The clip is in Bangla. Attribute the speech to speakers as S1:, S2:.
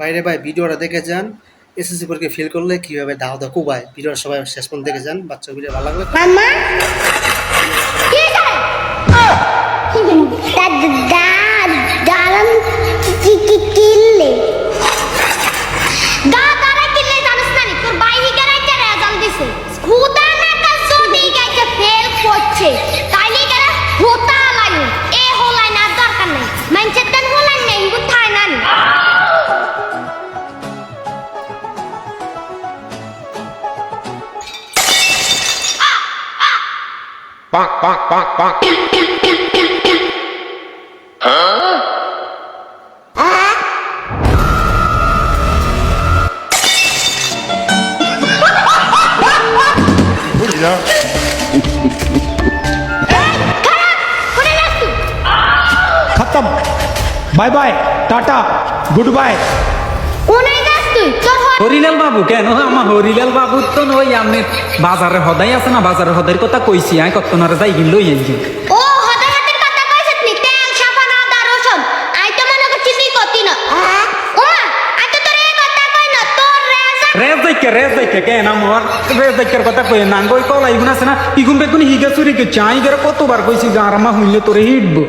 S1: বাইরে ভাই ভিডিওটা দেখে যান। এসএসসি পরীক্ষা ফেল করলে কীভাবে দাও দাও কুবায়। ভিডিওটা সবাই শেষ পর্যন্ত দেখে যান। বাচ্চা ভিডিও ভালো লাগলে
S2: Bonk, bonk, bonk, bonk.
S3: huh?
S4: खत्म bye bye tata good bye
S3: তুই তোর
S5: হরিলাল বাবু কেন? আমার হরিলাল বাবু তো ওই আমি বাজারে হদাই আছে না বাজারে হদাইর কথা কইছি আই কতনারে যাই গিন লই আনছি
S3: ও হদাই হাতের কথা কইছিস নি? তেল সাবান আদা রসুন। আই তো মনে করছি কতি না। ওমা আই তো তোর এই কথা কই না তোর রেজা
S5: রেজ দেখে রেজ দেখে কেন আমার? রেজ দেখার কথা কই না গই কলাই গুণ আছে না ইগুন বেগুন হিগা চুরি কে চাই গেরে কতবার কইছি গারামা হইলে তোরে হিটবো।